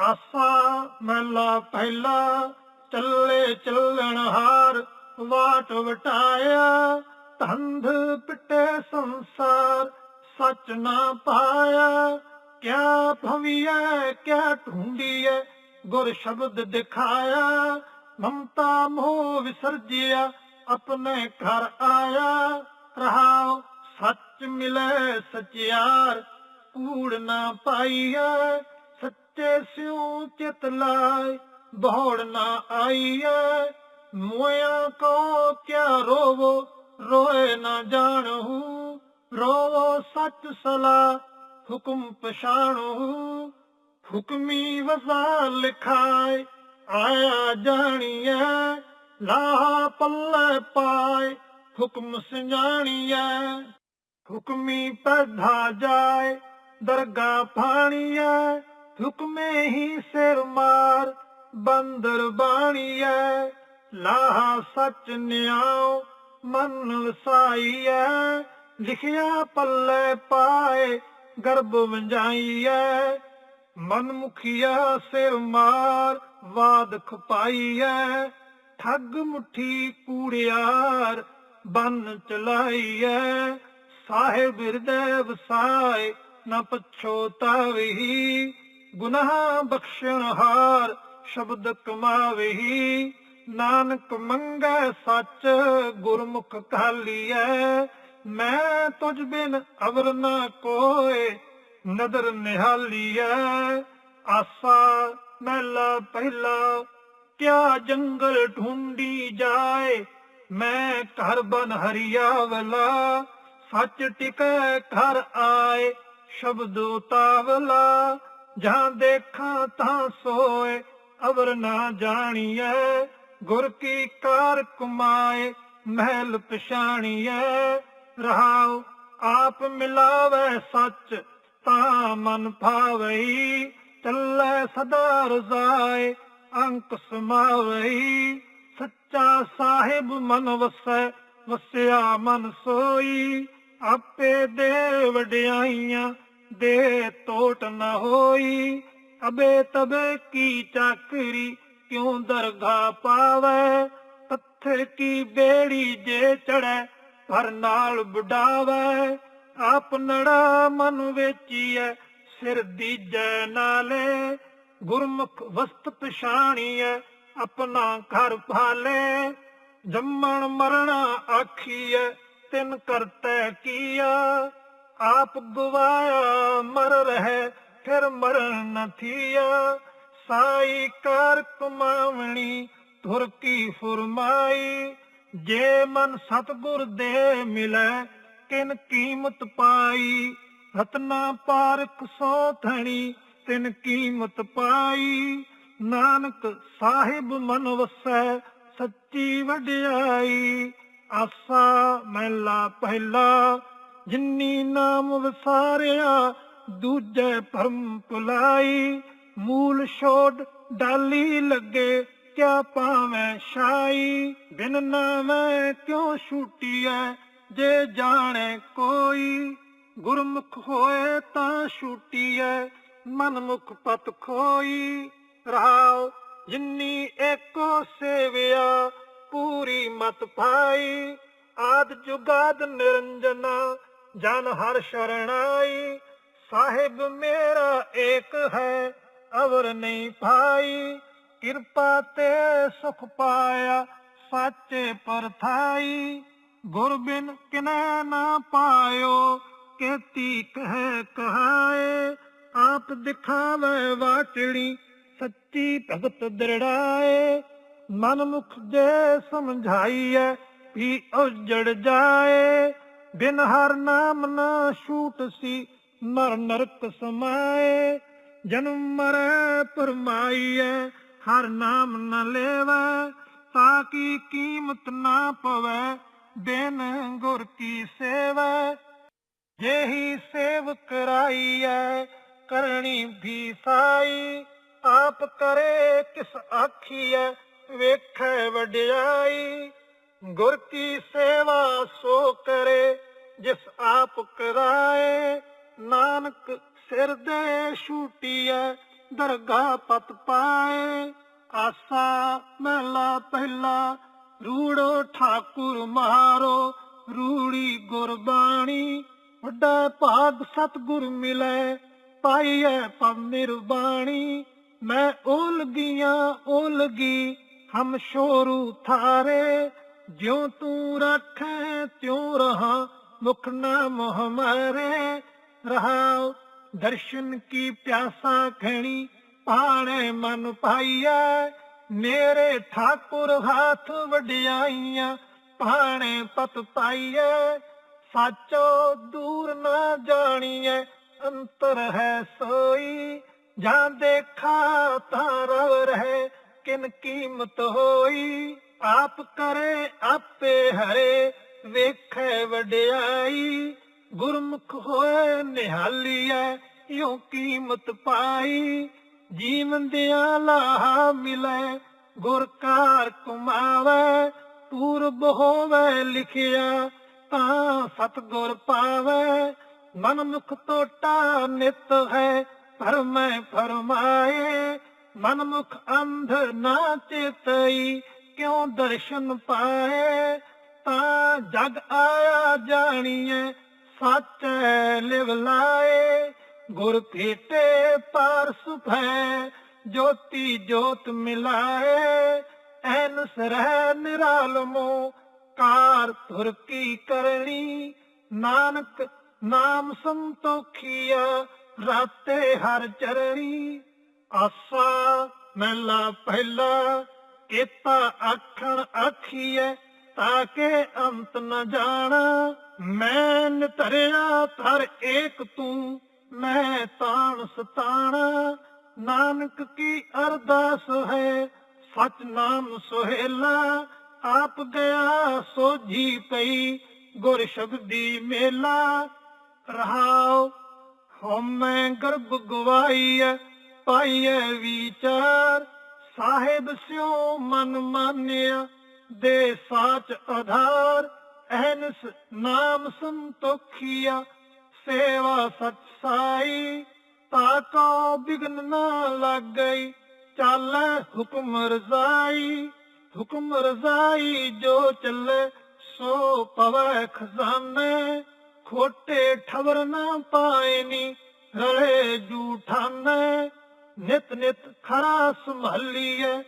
ਆਸਾ ਮਹਿਲਾ ਪਹਿਲਾ, ਚੱਲੇ ਚੱਲਣ ਹਾਰ, ਵਾਟ ਵਟਾਇਆ। ਧੰਧ ਪਿੱਟੇ ਸੰਸਾਰ, ਸੱਚ ਨਾ ਪਾਇਆ। ਕਿਆ ਭਵੀਐ, ਕਿਆ ਢੂੰਡੀਐ, ਗੁਰ ਸ਼ਬਦ ਦਿਖਾਇਆ। ਮਮਤਾ ਮੋਹ ਵਿਸਰਜਿਆ, ਆਪਣੇ ਘਰ ਆਇਆ। ਰਹਾਉ ਸੱਚ ਮਿਲੇ ਸਚਿਆਰ, ਕੂੜ ਨਾ ਪਾਈਐ। ਸੱਚੇ ਸਿਉ ਚਿਤ ਲਾਇ, ਬਹੋੜ ਨਾ ਆਈਐ। ਮੋਇਆ ਕੋ ਕਿਆ ਰੋਵੋ, ਰੋਏ ਨਾ ਜਾਣਹੂ। ਰੋਵੋ ਸੱਚ ਸਲਾ, ਹੁਕਮ ਪਛਾਣੂ ਹੁਕਮੀ ਵਜ਼ਾ ਲਿਖਾਏ ਆਇਆ ਜਾਣੀਐ। ਲਾਹ ਪੱਲੇ ਪਾਏ ਹੁਕਮ ਸੰਜਾਣੀਐ। ਹੁਕਮੀ ਪਧਾ ਜਾਏ ਦਰਗਾ ਫਾਣੀਐ। ਹੁਕਮੇ ਹੀ ਸਿਰ ਮਾਰ, ਬੰਦਰ ਬਾਣੀਐ। ਲਾਹ ਸੱਚ ਨਿਆਉ ਮਨ ਵਸਾਈਐ ਲਿਖਿਆ ਪੱਲੇ ਪਾਏ, ਗਰਭ ਵੰਜਾਈਐ। ਮਨ ਮੁਖੀਆ ਸਿਰ ਮਾਰ, ਵਾਦ ਖਪਾਈਐ। ਠੱਗ ਮੁਠੀ ਕੂੜਿਆਰ, ਬੰਨ ਚਲਾਈਐ। ਸਾਹਿਬ ਹਿਰਦੈ ਵਸਾਏ, ਨ ਪਛੋਤਾਵਹੀ ਗੁਨਾਹ ਬਖਸ਼ਣ ਹਾਰ ਸ਼ਬਦ ਕਮਾਵਹੀ। ਨਾਨਕ ਮੰਗੈ ਸੱਚ ਗੁਰਮੁਖ ਕਾਲੀਐ ਮੈਂ ਤੁਝ ਬਿਨ ਅਵਰ ਨਾ ਕੋਏ, ਨਦਰ ਨਿਹਾਲੀਐ। ਆਸਾ ਮਹਿਲਾ ਪਹਿਲਾ, ਕਿਆ ਜੰਗਲ ਢੂੰਡੀ ਜਾਏ। ਮੈਂ ਘਰ ਬਨ ਹਰੀਆਵਲਾ, ਸੱਚ ਟਿਕੈ ਘਰ ਆਏ, ਸ਼ਬਦ ਉਤਾਵਲਾ। ਜਾਂ ਦੇਖਾਂ ਤਾਂ ਸੋਏ, ਅਵਰ ਨਾ ਜਾਣੀਐ। ਗੁਰ ਕੀ ਕਾਰ ਕਮਾਏ, ਮਹਿਲ ਪਛਾਣੀਐ। ਰਹਾਉ, ਆਪ ਮਿਲਾਵੇ ਸੱਚ, ਤਾਂ ਮਨ ਭਾਵਈ। ਚੱਲੇ ਸਦਾ ਰਜ਼ਾਏ, ਅੰਕ ਸਮਾਵਈ। ਸੱਚਾ ਸਾਹਿਬ ਮਨ ਵਸੈ, ਵਸਿਆ ਮਨ ਸੋਈ। ਆਪੇ ਦੇ ਵਡਿਆਈਆਂ ਦੇ ਤੋਟ ਨ ਹੋਈ। ਅਬੇ ਤਬੇ ਕੀ ਚਾਕਰੀ, ਕਿਉ ਦਰਗਾ ਪਾਵੇ? ਪੱਥਰ ਕੀ ਬੇੜੀ ਜੇ ਚੜੈ ਪਰ ਨਾਲ ਬੁਡਾਵੇ ਆਪ ਨੜਾ ਮਨ ਵੇਚੀਐ, ਸਿਰ ਦੀਜੈ ਨਾਲੇ। ਗੁਰਮੁਖ ਵਸਤ ਪਛਾਣੀਐ, ਆਪਣਾ ਘਰ ਭਾਲੇ। ਜੰਮਣ ਮਰਣਾ ਆਖੀਐ, ਤਿਨ ਕਰਤੈ ਕੀਆ। ਆਪ ਗਵਾਇਆ ਮਰ ਰਹਿ, ਫਿਰ ਮਰਨ ਨ ਥੀਆ। ਸਾਈ ਕਰ ਕਮਾਵਣੀ, ਧੁਰ ਕੀ ਫੁਰਮਾਈ। ਜੇ ਮਨ ਸਤਗੁਰ ਦੇ ਮਿਲੈ, ਕਿਨ ਕੀਮਤ ਪਾਈ। ਰਤਨਾ ਪਾਰਕ ਸੋ ਥਣੀ, ਤਿਨ ਕੀਮਤ ਪਾਈ। ਨਾਨਕ ਸਾਹਿਬ ਮਨ ਵਸੈ, ਸੱਚੀ ਵਡਿਆਈ। ਆਸਾ ਮਹਿਲਾ ਪਹਿਲਾ ਜਿਨੀ ਨਾਮ ਵਿਸਾਰਿਆ, ਦੂਜੇ ਭਰਮ ਭੁਲਾਈ। ਮੂਲ ਛੋੜ ਡਾਲੀ ਲੱਗੇ, ਕਿਆ ਪਾਵੇਂ ਸ਼ਾਈ ਬਿਨ ਨਾਵੇਂ ਕਿਉ ਛੂਟੀਐ, ਜੇ ਜਾਣੇ ਕੋਈ। ਗੁਰਮੁਖ ਹੋਏ ਤਾਂ ਛੂਟੀਐ, ਮਨਮੁਖ ਪਤ ਖੋਈ। ਰਹਾਉ ਜਿਨੀ ਏਕੋ ਸੇਵਿਆ, ਪੂਰੀ ਮਤ ਪਾਈ। ਆਦ ਜੁਗਾਦ ਨਿਰੰਜਨਾ ਜਨ ਹਰ ਸ਼ਰਣਾਈ, ਸਾਹਿਬ ਮੇਰਾ ਏਕ ਹੈ, ਅਵਰ ਨਹੀਂ ਭਾਈ। ਕਿਰਪਾ ਤੇ ਸੁਖ ਪਾਇਆ ਸਾਚੇ ਪਰਥਾਈ। ਗੁਰ ਬਿਨ ਕਿਨੈ ਨਾ ਪਾਇਓ, ਕੇਤੀ ਕਹਿ ਕਹਾਏ। ਆਪ ਦਿਖਾਵੇ ਵਾਚੜੀ, ਸੱਚੀ ਭਗਤ ਦਰੜਾਏ। ਮਨ ਮੁਖ ਜੇ ਸਮਝਾਈਐ, ਵੀ ਉਜੜ ਜਾਏ। ਬਿਨ ਹਰ ਨਾਮ ਨਾ ਛੂਟ ਸੀ ਨਰ ਨਰਕ ਸਮਾਏ। ਜਨਮ ਮਰੈ ਪਰਮਾਈਐ ਹਰ ਨਾਮ ਨ ਲੈਵੈ, ਤਾਂ ਕੀ ਕੀਮਤ ਨਾ ਪਵੈ, ਬਿਨ ਗੁਰ ਕੀ ਸੇਵਾ। ਜਿਹੀ ਸੇਵ ਕਰਾਈਐ ਕਰਨੀ ਵੀ ਸਾਈ। ਆਪ ਕਰੇ ਕਿਸ ਆਖੀਐ, ਵੇਖੈ ਵਡਿਆਈ। ਗੁਰ ਕੀ ਸੇਵਾ ਸੋ ਕਰੇ, ਜਿਸ ਆਪ ਕਰਾਏ। ਨਾਨਕ ਸਿਰ ਦੇ ਛੂਟੀਐ, ਦਰਗਾਹ ਪਤ ਪਾਏ। ਆਸਾ ਮਹਿਲਾ ਪਹਿਲਾ, ਰੂੜੋ ਠਾਕੁਰ ਮਾਰੋ ਰੂੜੀ ਗੁਰਬਾਣੀ। ਵੱਡਾ ਭਾਗ ਸਤਿਗੁਰ ਮਿਲੇ, ਪਾਈਐ ਪਵ ਬਾਣੀ ਮੈਂ ਉਲਗੀਆਂ ਉਲਗੀ ਹਮ ਸ਼ੋਰੂ ਥਾਰੇ। ਜਿਉ ਤੂੰ ਰੱਖੈ, ਤਿਉ ਰਹਾ, ਮੁਖ ਨਾਮ ਹਮਾਰੇ ਰਹਾਉ ਦਰਸ਼ਨ ਕੀ ਪਿਆਸਾ ਖਣੀ ਪਾਣੇ ਮਨ ਪਾਈਐ। ਮੇਰੇ ਠਾਕੁਰ ਹਾਥ ਵਡਿਆਈਆਂ ਪਾਣੇ ਪਤ ਪਾਈਐ। ਸਾਚੋ ਦੂਰ ਨਾ ਜਾਣੀਐ, ਅੰਤਰ ਹੈ ਸੋਈ। ਜਾਂ ਦੇਖਾ ਤਾਂ ਰਵ ਰਹਿ, ਕਿਨ ਕੀਮਤ ਹੋਈ। ਆਪ ਕਰੇ, ਆਪੇ ਹਰੇ, ਵੇਖੈ ਵਡਿਆਈ। ਗੁਰਮੁਖ ਹੋਏ ਨਿਹਾਲੀਐ ਯੋ ਕੀਮਤ ਪਾਈ। ਜੀਵਨ ਦਿਆ ਲਾਹਾ ਮਿਲੇ, ਗੁਰ ਕਾਰ ਪੂਰਬ ਹੋਵੇ ਲਿਖਿਆ, ਤਾਂ ਸਤਗੁਰ ਪਾਵੇ। ਮਨ ਮੁਖ ਟੋਟਾ ਨਿਤ ਹੈ ਪਰਮੈ ਫਰਮਾਏ ਮਨ ਮੁਖ ਅੰਧ ਨਾ ਚੇਤਈ ਕਿਉ ਦਰਸ਼ਨ ਪਾਏ? ਤਾਂ ਜਗ ਆਇਆ ਜਾਣੀਏ ਸੱਚੈ ਲਿਵ ਲਾਏ। ਗੁਰ ਭੇਟੇ ਪਰ ਸੁਭੈ ਜੋਤੀ ਜੋਤ ਮਿਲਾਏ। ਐਨਸ ਰਹਿ ਨਿਰਾਲਮੋ ਕਾਰ ਤੁਰ ਕੀ ਕਰਨੀ ਨਾਨਕ ਨਾਮ ਸੰਤੋਖੀਆ ਰਾਤੇ ਹਰ ਚਰਣੀ। ਆਸਾ, ਮਹਿਲਾ ਪਹਿਲਾ ਕੀਤਾ ਆਖਣ ਆਖੀਐ ਤਾਂ ਕਿ ਅੰਤ ਨ ਜਾਣਾ। ਮੈਂ ਨਿਤਰਿਆ ਧਰ ਏਕ ਤੂੰ, ਮੈਂ ਤਾਣ ਸਤਾਣਾ। ਨਾਨਕ ਕੀ ਅਰਦਾਸ ਹੈ, ਸਚ ਨਾਮ ਸੁਹੇਲਾ। ਆਪ ਗਿਆ ਸੋਜੀ ਪਈ, ਗੁਰ ਸ਼ਬਦੀ ਮੇਲਾ। ਰਹਾਉ, ਹਉਮੈ ਗਰਭ ਗਵਾਈਐ, ਪਾਈਐ ਵਿਚਾਰ। ਸਾਹਿਬ ਸਿਉ ਮਨ ਮਾਨਿਆ, ਦੇ ਸਾਚ ਆਧਾਰ, ਅਹਨਸ ਨਾਮ ਸੰਤੋਖੀਆ, ਸੇਵਾ ਸਚ ਸਾਈ ਤਾਕੋ ਬਿਗਨ ਨਾ ਲੱਗਈ, ਚਾਲੈ ਹੁਕਮ ਰਜ਼ਾਈ ਹੁਕਮ ਰਜ਼ਾਈ ਜੋ ਚੱਲੇ, ਸੋ ਪਵੈ ਖਜ਼ਾਨੇ, ਖੋਟੇ ਠਵਰ ਨਾ ਪਾਇਨੀ ਰਲੇ ਜੂਠਾਨੇ ਨਿਤ ਨਿਤ ਖਰਾ ਸੰਭਾਲੀਐ,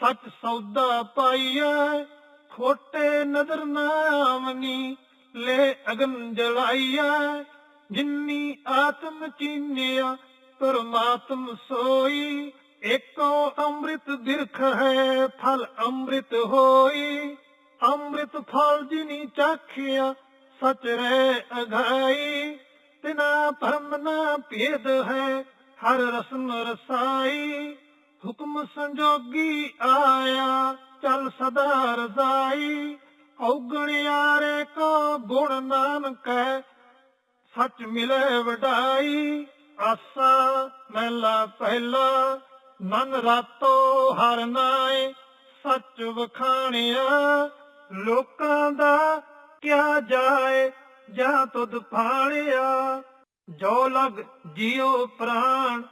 ਸੱਚ ਸੌਦਾ ਪਾਈਐ। ਖੋਟੇ ਨਦਰ ਨਾ ਆਵਨੀ, ਲੈ ਅਗਨ ਜਲਾਈਐ। ਜਿਨੀ ਆਤਮ ਚੀਨਿਆ, ਪਰਮਾਤਮ ਸੋਈ। ਏਕੋ ਅੰਮ੍ਰਿਤ ਬਿਰਖ ਹੈ, ਫਲ ਅੰਮ੍ਰਿਤ ਹੋਈ। ਅੰਮ੍ਰਿਤ ਫਲ ਜਿਨੀ ਚਾਖਿਆ, ਸਚ ਰਹਿ ਅਗਾਈ। ਤਿਨਾ ਭਰਮ ਨਾ ਭੇਦ ਹੈ ਹਰ ਰਸਮ ਰਸਾਈ, ਹੁਕਮ ਸੰਜੋਗੀ ਆਇਆ, ਚੱਲ ਸਦਾ ਰਜ਼ਾਈ। ਔਗਣਿਆਰੇ ਕੋ ਗੁਣ ਨਾਨਕ, ਸੱਚ ਮਿਲੇ ਵਡਾਈ। ਆਸਾ ਮਹਿਲਾ ਪਹਿਲਾ, ਮਨ ਰਾਤੋ ਹਰ ਨਾਏ, ਸੱਚ ਵਖਾਣਿਆ। ਲੋਕਾਂ ਦਾ ਕਿਆ ਜਾਏ, ਜਾਂ ਤੁਧ ਫਾਣਿਆ ਜੋ ਲਗ ਜਿਉ ਪ੍ਰਾਣ,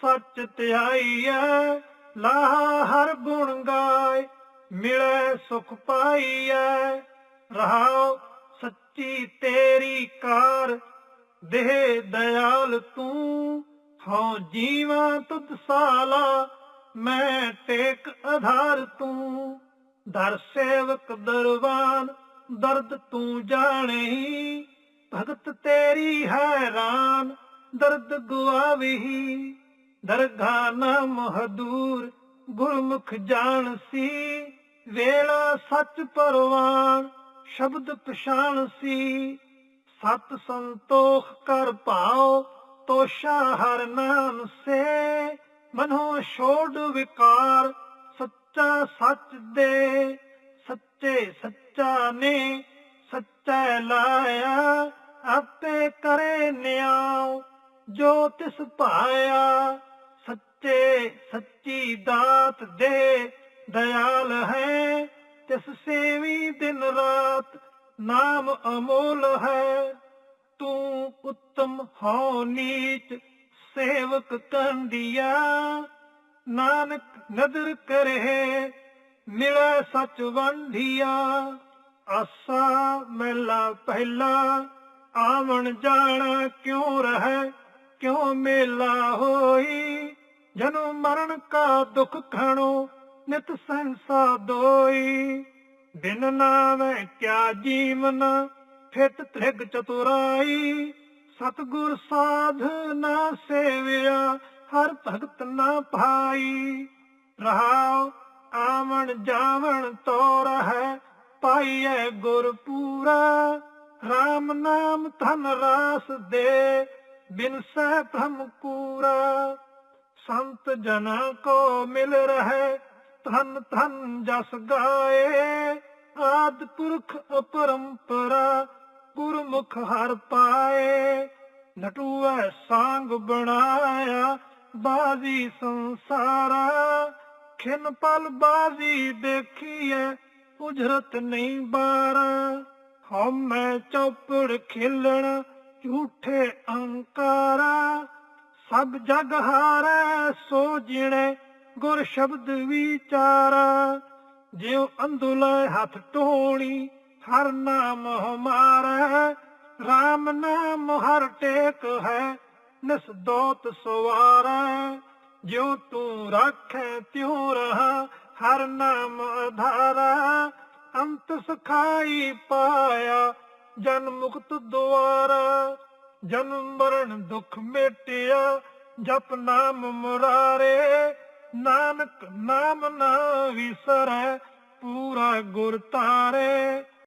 ਸੱਚ ਧਿਆਈਐ ਲਾਹ ਹਰ ਗੁਣ ਗਾਏ, ਮਿਲੇ ਸੁਖ ਪਾਈਐ। ਰਹਾਉ ਸੱਚੀ ਤੇਰੀ ਕਾਰ, ਦੇਹ ਦਇਆਲ ਤੂੰ। ਹਉ ਜੀਵਾ ਤੁਧ ਸਾਲਾ, ਮੈਂ ਟੇਕ ਆਧਾਰ ਤੂੰ। ਦਰ ਸੇਵਕ ਦਰਬਾਨ, ਦਰਦ ਤੂੰ ਜਾਣੇਹੀ ਭਗਤ ਤੇਰੀ ਹੈਰਾਨ, ਦਰਦ ਗਵਾਵੀ ਦਰਗਾ ਨਾਮ ਹਦੂਰ, ਗੁਰਮੁਖ ਜਾਣ ਸੀ। ਵੇਲਾ ਸੱਚ ਪਰਵਾਨ, ਸ਼ਬਦ ਪਛਾਣ ਸੀ। ਸਤ ਸੰਤੋਖ ਕਰ ਪਾਓ ਤੋਸ਼ਾ ਹਰ ਨਾਮ ਸੇ। ਮਨੋ ਛੋੜ ਵਿਕਾਰ, ਸੱਚਾ ਸੱਚ ਦੇ। ਸੱਚੇ ਸੱਚਾ ਨੇ, ਸੱਚਾ ਲਾਇਆ। ਆਪੇ ਕਰੇ ਨਿਆਉ, ਜੋ ਤਿਸ ਭਾਇਆ ਸੱਚੇ ਸੱਚੀ ਦਾਤ ਦੇ ਦਇਆਲ ਹੈ। ਤਿਸ ਸੇਵੀ ਦਿਨ ਰਾਤ ਨਾਮ ਅਮੋਲ ਹੈ। ਤੂੰ ਉੱਤਮ ਹੋ ਨੀਚ, ਸੇਵਕ ਕੰਦੀਆ ਨਾਨਕ ਨਦਰ ਕਰੇ, ਮਿਲੈ ਸਚ ਵੰਧੀਆ ਆਸਾ ਮਹਿਲਾ ਪਹਿਲਾ ਆਵਣ ਜਾਣਾ ਕਿਉਂ ਰਹਿ? ਕਿਉਂ ਮੇਲਾ ਹੋਈ? ਜਨਮ ਮਰਨ ਕਾ ਦੁਖ ਖਣੋ, ਨਿਤ ਸੰਸਾ ਦੋਈ। ਬਿਨ ਨਾਮੈ ਕਿਆ ਜੀਵਨ ਫਿਟ ਤ੍ਰਿਗ ਚਤੁਰਾਈ। ਸਤਗੁਰ ਸਾਧ ਨਾ ਸੇਵਿਆ, ਹਰ ਭਗਤ ਨਾ ਭਾਈ। ਰਹਾਉ, ਆਵਣ ਜਾਵਣ ਤੋ ਹੈ ਪਾਈਐ ਗੁਰ ਪੂਰਾ। RAM ਨਾਮ ਧਨ ਰਾਸ ਦੇ, ਬਿਨ ਸਹਿ ਭ੍ਰਮ ਕੂਰਾ ਸੰਤ ਜਨਾਂ ਕੋ ਮਿਲ ਰਹੇ, ਧਨ ਧਨ ਜਸ ਗਾਏ। ਆਦ ਪੁਰਖ ਅਪਰੰਪਰਾ ਗੁਰਮੁਖ ਹਰ ਪਾਏ। ਨਟੂਐ ਸੰਗ ਬਣਾਇਆ ਬਾਜ਼ੀ ਸੰਸਾਰਾ। ਖਿਨ ਪਲ ਬਾਜ਼ੀ ਦੇਖੀਐ, ਉਜਰਤ ਨਹੀਂ ਬਾਰਾ। ਹਉਮੈ ਚੌਪੜ ਖੇਲਣ, ਝੂਠੇ ਅਹੰਕਾਰਾ, ਸਭ ਜਗ ਹਾਰੈ, ਸੋ ਜਿਣੇ ਗੁਰ ਸ਼ਬਦ ਵਿਚਾਰਾ। ਜਿਉ ਅੰਧੁਲੇ ਹੱਥ ਟੋਣੀ, ਹਰ ਨਾਮ ਹਮਾਰਾ RAM ਨਾਮ ਹਰ ਟੇਕ ਹੈ, ਨਿਸ ਦੋਤ ਸਵਾਰਾ। ਜਿਉ ਤੂੰ ਰਾਖੈ ਤਿਉ ਰਹਾ, ਹਰ ਨਾਮ ਆਧਾਰਾ ਅੰਤ ਸਖਾਈ ਪਾਇਆ, ਜਨ ਮੁਕਤ ਦੁਆਰਾ ਜਨਮ ਮਰਨ ਦੁਖ ਮੇਟਿਆ, ਜਪ ਨਾਮ ਮੁਰਾਰੇ, ਨਾਨਕ ਨਾਮ ਨਾ ਵਿਸਰੈ, ਪੂਰਾ ਗੁਰ ਤਾਰੇ।